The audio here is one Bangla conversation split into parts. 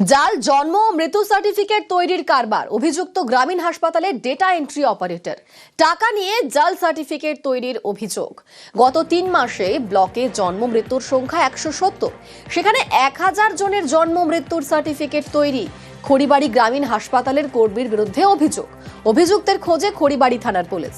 জাল জন্ম ও মৃত্যু সার্টিফিকেট তৈরির কারবার, অভিযুক্ত গ্রামীণ হাসপাতালের ডেটা এন্ট্রি অপারেটর টাকা নিয়ে জাল সার্টিফিকেট তৈরির অভিযোগ। গত তিন মাসে ব্লকে জন্ম মৃত্যুর সংখ্যা একশো সত্তর। সেখানে এক হাজার জনের জন্ম মৃত্যুর সার্টিফিকেট তৈরি। খড়িবাড়ি গ্রামীণ হাসপাতালের কর্মীর বিরুদ্ধে অভিযোগ। অভিযুক্তের খোঁজে খড়িবাড়ি থানার পুলিশ।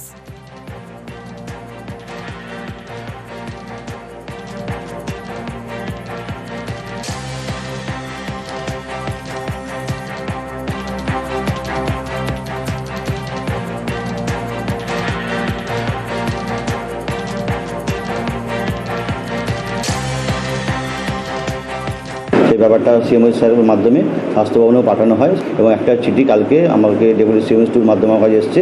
ব্যাপারটা সিএমএস স্যারের মাধ্যমে স্বাস্থ্য ভবনেও পাঠানো হয় এবং একটা চিঠি কালকে আমাকে ডেপুটি সিএমএস টুর মাধ্যমে আমার কাছে এসছে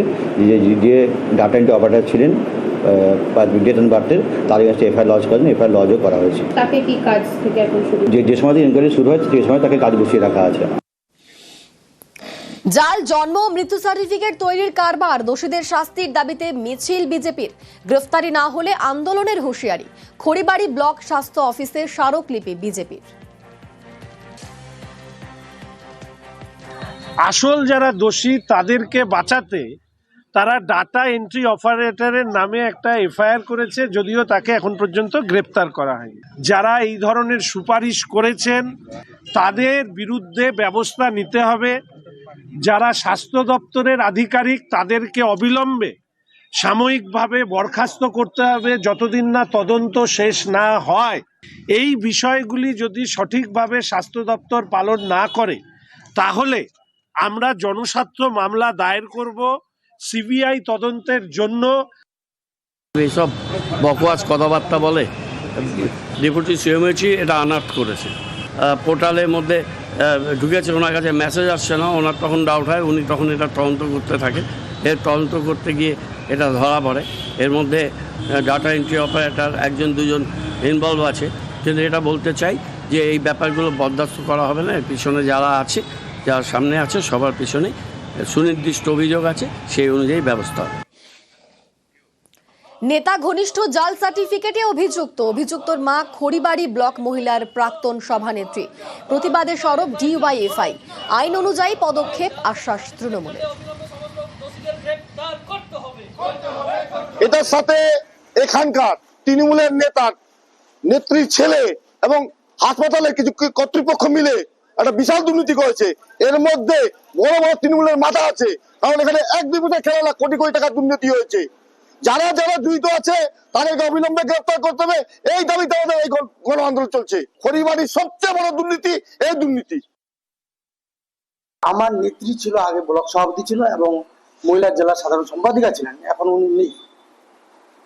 যে যে ডাটা এন্ট্রি অপারেটার ছিলেন ডেট অ্যান্ড বার্থের তার কাছে এফআইআর লজ করেন এফআইআর লজও করা হয়েছে। তাকে কি কাজ থেকে এখন শুরু যে যে সময় ইনকোয়ারি শুরু হয় সেই সময় তাকে কাজ বসিয়ে রাখা আছে। জাল জন্ম মৃত্যু সার্টিফিকেট তৈরির কারবার দোষীদের শাস্তির দাবিতে মিছিল বিজেপির। গ্রেফতারি না হলে আন্দোলনের হুঁশিয়ারি। খড়িবাড়ি ব্লক স্বাস্থ্য অফিসে স্মারকলিপি বিজেপির। আসল যারা দোষী তাদেরকে বাঁচাতে তারা ডাটা এন্ট্রি অপারেটরের নামে একটা এফআইআর করেছে, যদিও তাকে এখন পর্যন্ত গ্রেপ্তার করা হয়নি। যারা এই ধরনের সুপারিশ করেছেন, তাদের বিরুদ্ধে ব্যবস্থা নিতে হবে। যারা স্বাস্থ্য দপ্তরের আধিকারিক, তাদেরকে অবিলম্বে সাময়িকভাবে বরখাস্ত করতে হবে, যতদিন না তদন্ত শেষ না হয়। এই বিষয়গুলি যদি সঠিকভাবে স্বাস্থ্য দপ্তর পালন না করে, তাহলে আমরা জনস্বার্থ মামলা দায়ের করব সিবিআই তদন্তের জন্য। এইসব বকওয়াজ কথাবার্তা বলে ডেপুটি সিএমএইচই এটা আনার্ট করেছে। পোর্টালের মধ্যে ঢুকেছে, ওনার কাছে মেসেজ আসছে না, ওনার তখন ডাউট হয়, উনি তখন এটা তদন্ত করতে থাকে। এর তদন্ত করতে গিয়ে এটা ধরা পড়ে। এর মধ্যে ডাটা এন্ট্রি অপারেটার একজন, দুজন ইনভলভ আছে। কিন্তু এটা বলতে চাই যে এই ব্যাপারগুলো বরদাস্ত করা হবে না পিছনে যারা আছে যারা সামনে আছে সবার পিছনে সুনির্দিষ্ট অভিযোগ আছে সেই অনুযায়ী ব্যবস্থা হবে। নেতা ঘনিষ্ঠ জাল সার্টিফিকেটে অভিযুক্ত। অভিযুক্তর মা খড়িবাড়ি ব্লক মহিলার প্রাক্তন সভানেত্রী। প্রতিবাদে সরব ডিওয়াইএফআই। আইন অনুযায়ী পদক্ষেপ আশ্বাস তৃণমূলের। এটার সাথে এখানকার তৃণমূলের নেতার নেত্রীর ছেলে এবং হাসপাতালের কিছু কর্তৃপক্ষ মিলে একটা বিশাল দুর্নীতি করেছে। এর মধ্যে বড় বড় তৃণমূলের মাথা আছে। কারণ এখানে এক দুই বছর খেলা না, কোটি কোটি টাকা দুর্নীতি হয়েছে। যারা যারা জড়িত আছে, তাদেরকে অবিলম্বে গ্রেপ্তার করতে হবে। এই দাবিতে আমাদের এই গণ- আন্দোলন চলছে। খড়িবাড়ির সবচেয়ে বড় দুর্নীতি এই দুর্নীতি। আমার নেত্রী ছিল, আগে ব্লক সভাপতি ছিল এবং মহিলা জেলা সাধারণ সম্পাদিকা ছিলেন। এখন উনি নেই।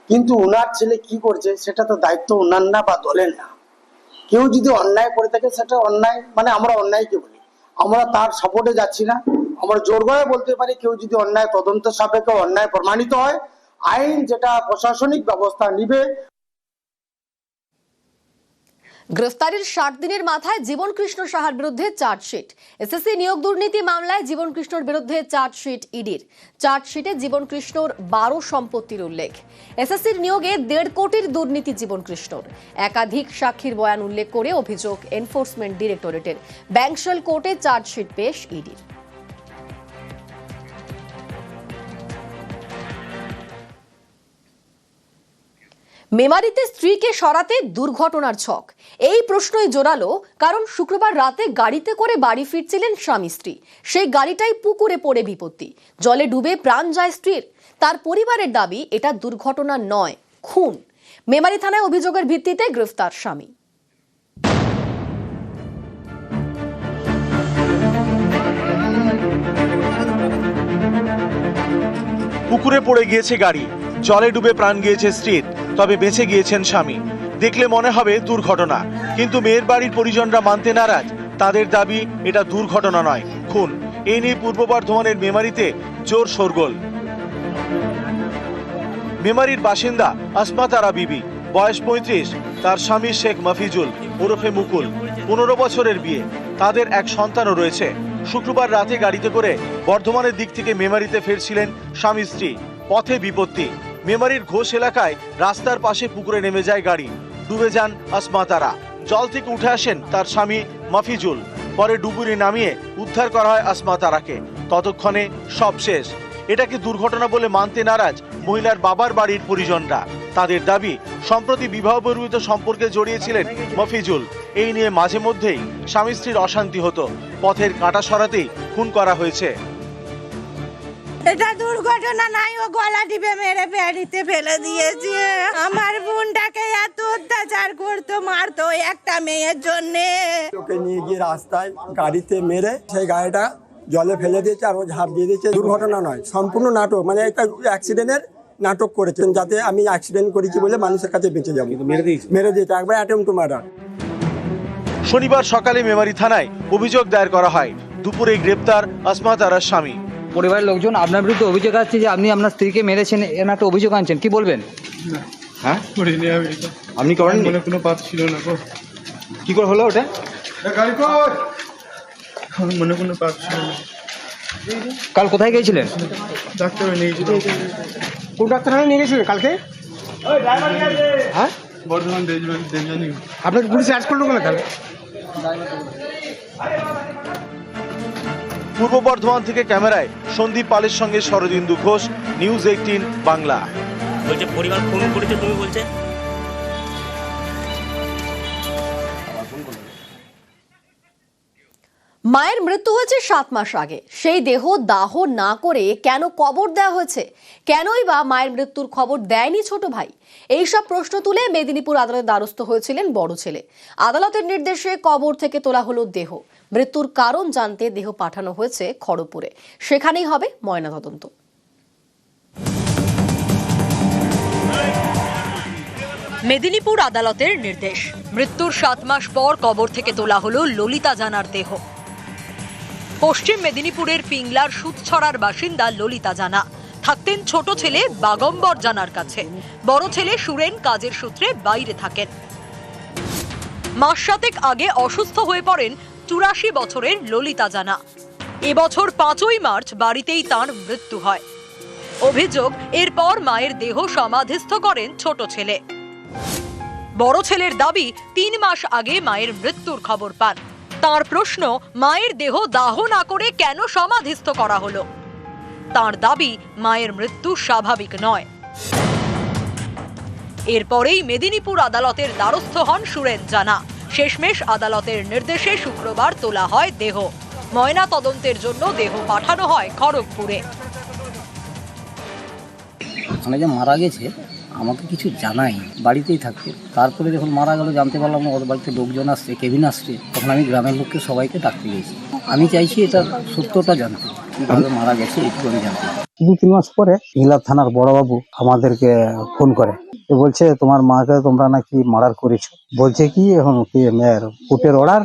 কিন্তু ওনার ছেলে কি করছে, সেটা তো দায়িত্ব ওনার না বা দলের না। কেউ যদি অন্যায় করে থাকে, সেটা অন্যায় মানে আমরা অন্যায়কে বলি আমরা তার সাপোর্টে যাচ্ছি না। আমরা জোর করে বলতে পারি, কেউ যদি অন্যায় তদন্ত সাপেক্ষে অন্যায় প্রমাণিত হয়, আইন যেটা প্রশাসনিক ব্যবস্থা নিবে গ্রেফতারির ষাট দিনের মাথায় জীবন কৃষ্ণ সাহার বিরুদ্ধে চার্জশিট। এসএসসি নিয়োগ দুর্নীতি মামলায় জীবন কৃষ্ণর বিরুদ্ধে চার্জশিট ইডির। চার্জশিটে জীবন কৃষ্ণর বারো সম্পত্তির উল্লেখ। এসএসসির নিয়োগে দেড় কোটির দুর্নীতি জীবন কৃষ্ণর একাধিক সাক্ষীর বয়ান উল্লেখ করে অভিযোগ এনফোর্সমেন্ট ডিরেক্টরেটের। ব্যাংশল কোর্টে চার্জশিট পেশ ইডির। মেমারিতে স্ত্রীকে সরাতে দুর্ঘটনার ছক। এই প্রশ্নই জোরালো, কারণ শুক্রবার রাতে গাড়িতে করে বাড়ি ফিরছিলেন স্বামী স্ত্রী। সেই গাড়িটাই পুকুরে পড়ে বিপত্তি। জলে ডুবে প্রাণ যায় স্ত্রীর। তার পরিবারের দাবি, এটা দুর্ঘটনা নয়, খুন। মেমারি থানায় অভিযোগের ভিত্তিতে গ্রেফতার স্বামী। পুকুরে পড়ে গিয়েছে গাড়ি। জলে ডুবে প্রাণ গিয়েছে স্ত্রীর। তবে বেঁচে গিয়েছেন স্বামী। দেখলে মনে হবে দুর্ঘটনা। কিন্তু মেয়ের বাড়ির পরিজনরা মানতে নারাজ। তাদের দাবি, এটা দুর্ঘটনা নয়, খুন। এই নিয়ে পূর্ব বর্ধমানের মেমারিতে জোর শোরগোল। মেমারির বাসিন্দা আসমাতারা বিবি, বয়স পঁয়ত্রিশ, তার স্বামী শেখ মাফিজুল, ওরফে মুকুল, পনেরো বছরের বিয়ে। তাদের এক সন্তানও রয়েছে। শুক্রবার রাতে গাড়িতে করে বর্ধমানের দিক থেকে মেমারিতে ফিরছিলেন স্বামী স্ত্রী। পথে বিপত্তি। মেমারির ঘোষ এলাকায় রাস্তার পাশে পুকুরে নেমে যায় গাড়ি। ডুবে যান আসমাতারা। জল থেকে উঠে আসেন তার স্বামী মফিজুল। পরে ডুবুরি নামিয়ে উদ্ধার করা হয় আসমা তারাকে ততক্ষণে সব শেষ। এটাকে দুর্ঘটনা বলে মানতে নারাজ মহিলার বাবার বাড়ির পরিজনরা। তাদের দাবি, সম্প্রতি বিবাহ বহির্ভূত সম্পর্কে জড়িয়েছিলেন মফিজুল। এই নিয়ে মাঝে মধ্যেই স্বামী স্ত্রীর অশান্তি হতো। পথের কাঁটা সরাতেই খুন করা হয়েছে। এটা দুর্ঘটনা নাই ও গলা টিপে মেরে প্যাডিতে ফেলে দিয়েছে। আমার বোনটাকে এত অত্যাচার করতো মারতো একটা মেয়ের জন্যে। ওকে নিয়ে গিয়ে রাস্তায় গাড়িতে মেরে সেই গাড়িটা জলে ফেলে দিয়েছে আর ও ঝাঁপ দিয়ে দিয়েছে। দুর্ঘটনা নয় সম্পূর্ণ নাটক মানে একটা অ্যাক্সিডেন্টের নাটক করেছেন যাতে আমি অ্যাক্সিডেন্ট করেছি বলে মানুষের কাছে বেঁচে যাব। মেরে দিয়েছে। মেরে দিয়েছে একবার অ্যাটেম্প টু মার্ডার শনিবার সকালে মেমারি থানায় অভিযোগ দায়ের করা হয়। দুপুরে গ্রেপ্তার আসমা তারার স্বামী। পরিবারের লোকজন আপনার বিরুদ্ধে অভিযোগ আসছে যে আপনি আপনার স্ত্রীকে মেরেছেন এর একটা অভিযোগ আনছেন কি বলবেন? হ্যাঁ? আপনি করেন মনে কোনো পাপ ছিল না গো। কি করে হলো ওটা? আমার মনে কোনো পাপ ছিল না। কাল কোথায় গিয়েছিলেন? ডাক্তার নিয়েছিল কোন ডাক্তারখানা নিয়ে গেছিলেন কালকে? হ্যাঁ? বর্ধমান দেবজানি আপনাকে পুলিশ অ্যারেস্ট করল কেন তাহলে? পূর্ব বর্ধমান থেকে ক্যামেরায় সন্দীপ পালের সঙ্গে শরদিন্দু ঘোষ, নিউজ এইটিন বাংলা। বলছে, পরিবার ফোন করেছে তুমি বলছে। মায়ের মৃত্যু হয়েছে সাত মাস আগে। সেই দেহ দাহ না করে কেন কবর দেওয়া হয়েছে? কেনই বা মায়ের মৃত্যুর খবর দেয়নি ছোট ভাই? এইসব প্রশ্ন তুলে মেদিনীপুর আদালতে দ্বারস্থ হয়েছিলেন বড় ছেলে। আদালতের নির্দেশে কবর থেকে তোলা হলো দেহ। মৃত্যুর কারণ জানতে দেহ পাঠানো হয়েছে খড়গপুরে। সেখানেই হবে ময়নাতদন্ত মেদিনীপুর আদালতের নির্দেশ। মৃত্যুর সাত মাস পর কবর থেকে তোলা হলো ললিতা জানার দেহ। পশ্চিম মেদিনীপুরের পিংলার সুতছড়ার বাসিন্দা ললিতা জানা। থাকতেন ছোট ছেলে বাগম্বর জানার কাছে। বড় ছেলে সুরেন কাজের সূত্রে বাইরে থাকেন। মাস সাতেক আগে অসুস্থ হয়ে পড়েন চুরাশি বছরের ললিতা জানা। এবছর পাঁচই মার্চ বাড়িতেই তার মৃত্যু হয়। অভিযোগ, এরপর মায়ের দেহ সমাধিস্থ করেন ছোট ছেলে। বড় ছেলের দাবি, তিন মাস আগে মায়ের মৃত্যুর খবর পান। তার প্রশ্ন, মায়ের দেহ দাহ না করে কেন সমাধিস্থ করা হলো? তার দাবি, মায়ের মৃত্যু স্বাভাবিক নয়। এরপরেই মেদিনীপুর আদালতের দ্বারস্থ হন সুরেন জানা। শেষমেশ আদালতের নির্দেশে শুক্রবার তোলা হয় দেহ। ময়না তদন্তের জন্য দেহ পাঠানো হয় খড়গপুরে। মারা গেছে আমাকে কিছু জানাই বাড়িতেই থাকতে তারপরে যখন মারা গেল, জানতে পারলাম ওর বাড়িতে লোকজন আসছে, কেবিন আসছে, তখন আমি গ্রামের লোককে সবাইকে ডাকতে গেছি আমি চাইছি এটা সত্যটা জানতে মারা গেছে, এটুকু আমি জানতে দু তিন মাস পরে ইংলার থানার বড়বাবু আমাদেরকে ফোন করে। বলছে, তোমার মাকে তোমরা নাকি মার্ডার করেছ? বলছে কি, এখন কি, মেয়ের, কোর্টের অর্ডার,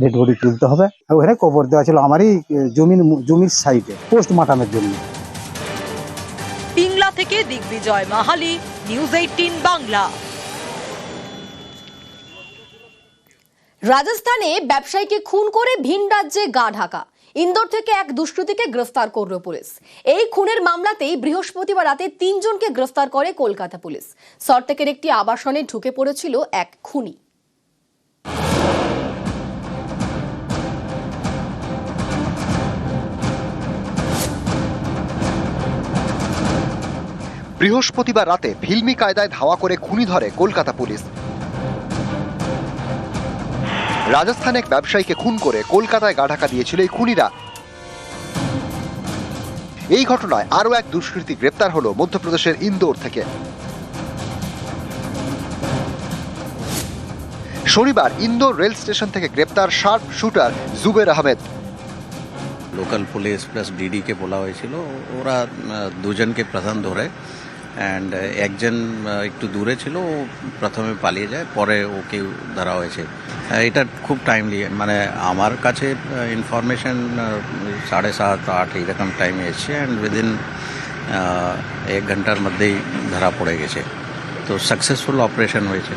ডেড বডি তুলতে হবে। ওখানে কবর দেওয়া ছিল আমারই জমির জমির সাইডে, পোস্টমার্টামের জন্য। পিংলা থেকে দিগ্বিজয় মাহালি নিউজ এইটিন বাংলা। রাজস্থানে ব্যবসায়ীকে খুন করে ভিন রাজ্যে গা ঢাকা। ইন্দোর থেকে এক দুষ্কৃতীকে গ্রেফতার করল পুলিশ। এই খুনের মামলাতেই বৃহস্পতিবার রাতে তিনজনকে গ্রেফতার করে কলকাতা পুলিশ। সরটেকের একটি আবাসনে ঢুকে পড়েছিল এক খুনি। বৃহস্পতিবার রাতে ফিল্মি কায়দায় ধাওয়া করে খুনি ধরে কলকাতা পুলিশ। রাজস্থানে এক ব্যবসায়ীকে খুন করে কলকাতায় গা ঢাকা দিয়েছিল এই খুনিরা। এই ঘটনায় আরও এক দুষ্কৃতী গ্রেপ্তার হলো মধ্যপ্রদেশের ইন্দোর থেকে। শনিবার ইন্দোর রেল স্টেশন থেকে গ্রেপ্তার sharp shooter Zuber Ahmed. Local police plus ডিডিকে বলা হয়েছিল। ওরা দুজনকে প্রধান ধরে অ্যান্ড একজন একটু দূরে ছিল ও প্রথমে পালিয়ে যায় পরে ওকে ধরা হয়েছে। আহ, এটা খুব টাইমলি মানে আমার কাছে ইনফরমেশন সাড়ে সাত আট এইরকম টাইমে এসছে অ্যান্ড উইদিন এক ঘণ্টার মধ্যেই ধরা পড়ে গেছে। তো সাকসেসফুল অপারেশন হয়েছে।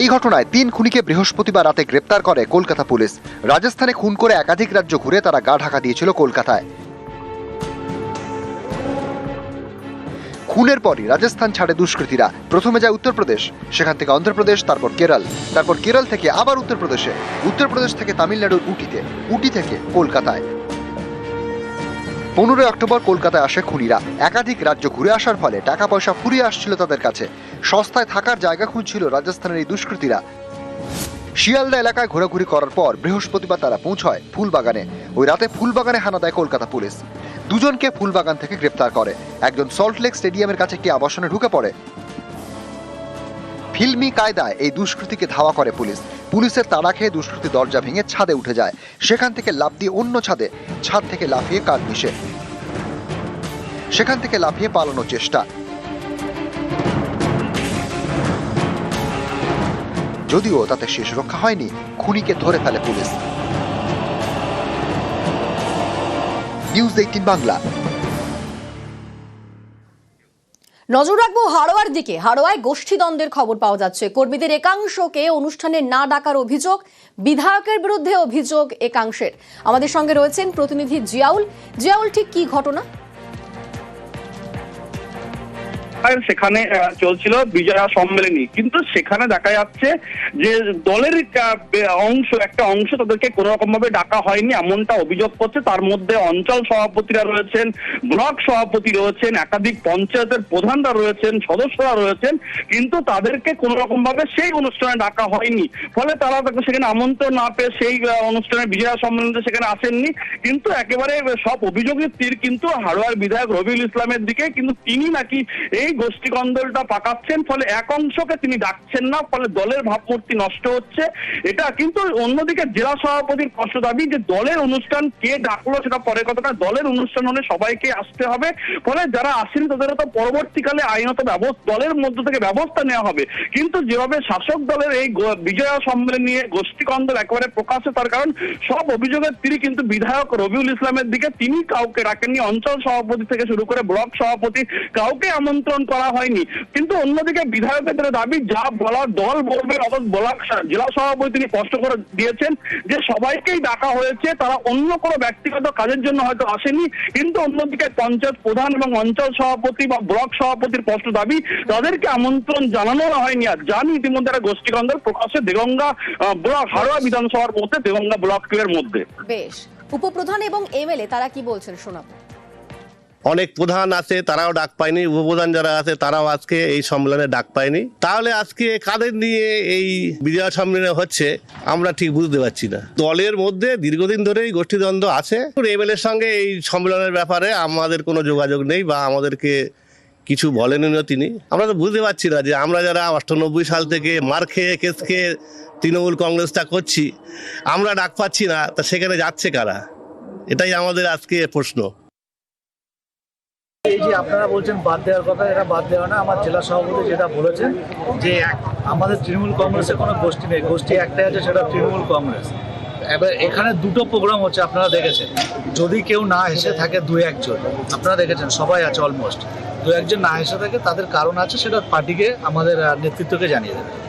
এই ঘটনায় তিন খুনিকে বৃহস্পতিবার রাতে গ্রেপ্তার করে কলকাতা পুলিশ। রাজস্থানে খুন করে একাধিক রাজ্য ঘুরে তারা গা ঢাকা দিয়েছিল কলকাতায়। খুনের পরই রাজস্থান ছাড়ে দুষ্কৃতীরা। প্রথমে যায় উত্তরপ্রদেশ, সেখান থেকে অন্ধ্রপ্রদেশ, তারপর কেরল। তারপর কেরল থেকে আবার উত্তরপ্রদেশে, উত্তরপ্রদেশ থেকে তামিলনাড়ুর উটিতে, উটি থেকে কলকাতায়। পনেরোই অক্টোবর কলকাতায় আসে খুনিরা। একাধিক রাজ্য ঘুরে আসার ফলে টাকা পয়সা ফুরিয়ে আসছিল তাদের কাছে। সস্তায় থাকার জায়গা খুঁজছিল রাজস্থানের এই দুষ্কৃতীরা। শিয়ালদা এলাকায় ঘোরাঘুরি করার পর বৃহস্পতিবার তারা পৌঁছয় ফুলবাগানে। ওই রাতে ফুলবাগানে হানা দেয় কলকাতা পুলিশ। দুজনকে ফুলবাগান থেকে গ্রেপ্তার করে। একজন সল্টলেক স্টেডিয়ামের কাছে একটি আবাসনে ঢুকে পড়ে। ফিল্মি কায়দায় এই দুষ্কৃতীকে ধাওয়া করে পুলিশ। পুলিশের তাড়া খেয়ে দুষ্কৃতী দরজা ভেঙে ছাদে উঠে যায়। সেখান থেকে লাফ দিয়ে অন্য ছাদে, ছাদ থেকে লাফিয়ে কাঠ মিশে। সেখান থেকে লাফিয়ে পালানোর চেষ্টা। যদিও তাতে শেষ রক্ষা হয়নি, খুনিকে ধরে ফেলে পুলিশ। News eighteen Bangla. নজর রাখব হাড়োয়ার দিকে। হাড়োয়ায় গোষ্ঠীদ্বন্দ্বের খবর পাওয়া যাচ্ছে। কর্মীদের একাংশকে অনুষ্ঠানে না ডাকার অভিযোগ, বিধায়কের বিরুদ্ধে অভিযোগ একাংশের। আমাদের সঙ্গে রয়েছেন প্রতিনিধি জিয়াউল। জিয়াউল, ঠিক কি ঘটনা? সেখানে চলছিল, বিজয়া সম্মেলনী। কিন্তু সেখানে দেখা যাচ্ছে যে দলের অংশ, একটা অংশ তাদেরকে কোনো রকম ভাবে ডাকা হয়নি, এমনটা অভিযোগ করছে। তার মধ্যে অঞ্চল সভাপতিরা রয়েছেন, ব্লক সভাপতি রয়েছেন, একাধিক পঞ্চায়েতের প্রধানরা রয়েছেন, সদস্যরা রয়েছেন, কিন্তু তাদেরকে কোনো রকম ভাবে সেই অনুষ্ঠানে ডাকা হয়নি। ফলে তারা তাকে সেখানে আমন্ত্রণ না পেয়ে সেই অনুষ্ঠানে বিজয়া সম্মেলনে সেখানে আসেননি। কিন্তু একেবারে সব অভিযোগের তীর কিন্তু হাড়োয়ার বিধায়ক রবিউল ইসলামের দিকে। কিন্তু তিনি নাকি এই গোষ্ঠী কন্দলটা পাকাচ্ছেন, ফলে এক অংশকে তিনি ডাকছেন না, ফলে দলের ভাবমূর্তি নষ্ট হচ্ছে। এটা কিন্তু অন্যদিকে জেলা সভাপতির কষ্ট দাবি যে দলের অনুষ্ঠান কে ডাকলো সেটা পরে কথাটা দলের অনুষ্ঠান হলে সবাইকে আসতে হবে, ফলে যারা আসেনি তাদের তো পরবর্তীকালে আইনত ব্যবস্থা, দলের মধ্য থেকে ব্যবস্থা নেওয়া হবে। কিন্তু যেভাবে শাসক দলের এই বিজয়া সম্মেলন নিয়ে গোষ্ঠী কন্দল একেবারে প্রকাশ্যে, তার কারণ সব অভিযোগের তিনি কিন্তু বিধায়ক রবিউল ইসলামের দিকে তিনি কাউকে রাখেননি অঞ্চল সভাপতি থেকে শুরু করে ব্লক সভাপতি কাউকে আমন্ত্রণ করা হয়নি। কিন্তু অন্যদিকে বিধায়কের দাবি, যা বলার দল বলবে, অর্থাৎ ব্লক সা- জেলা সভাপতি তিনি স্পষ্ট করে দিয়েছেন যে সবাইকেই ডাকা হয়েছে, তারা অন্য কোনো ব্যক্তিগত কাজের জন্য হয়তো আসেনি। কিন্তু অন্যদিকে পঞ্চায়েত প্রধান এবং অঞ্চল সভাপতি বা ব্লক সভাপতির স্পষ্ট দাবি, তাদেরকে আমন্ত্রণ জানানো হয়নি। আর জানি ইতিমধ্যে একটা গোষ্ঠীকন্দল প্রকাশ্যে দেগঙ্গা ব্লক হারোয়া বিধানসভার মধ্যে, দেগঙ্গা ব্লক এর মধ্যে। বেশ। উপপ্রধান এবং এমএলএ, তারা কি বলছেন শোনাবো? অনেক প্রধান আছে, তারাও ডাক পায়নি। উপপ্রধান যারা আছে, তারাও আজকে এই সম্মেলনে ডাক পায়নি। তাহলে আজকে কাদের নিয়ে এই বিজয়া সম্মেলন হচ্ছে, আমরা ঠিক বুঝতে পারছি না। দলের মধ্যে দীর্ঘদিন ধরেই গোষ্ঠীদ্বন্দ্ব আছে। এমএলএ এর সঙ্গে এই সম্মেলনের ব্যাপারে আমাদের কোনো যোগাযোগ নেই বা আমাদেরকে কিছু বলেনও তিনি। আমরা তো বুঝতে পারছি না যে আমরা যারা অষ্টানব্বই সাল থেকে মার খেয়ে, কেস খেয়ে তৃণমূল কংগ্রেসটা করছি, আমরা ডাক পাচ্ছি না, তা সেখানে যাচ্ছে কারা? এটাই আমাদের আজকে প্রশ্ন। এই যে আপনারা বলছেন বাদ দেওয়ার কথা, এটা বাদ দেওয়া না। আমার জেলা সভাপতি যেটা বলেছেন যে আমাদের তৃণমূল কংগ্রেসের কোনো গোষ্ঠী নেই। গোষ্ঠী একটাই আছে, সেটা তৃণমূল কংগ্রেস। এবার এখানে দুটো প্রোগ্রাম হচ্ছে, আপনারা দেখেছেন। যদি কেউ না এসে থাকে দু একজন, আপনারা দেখেছেন, সবাই আছে অলমোস্ট দু একজন না এসে থাকে, তাদের কারণ আছে, সেটা পার্টিকে, আমাদের নেতৃত্বকে জানিয়ে দেবে।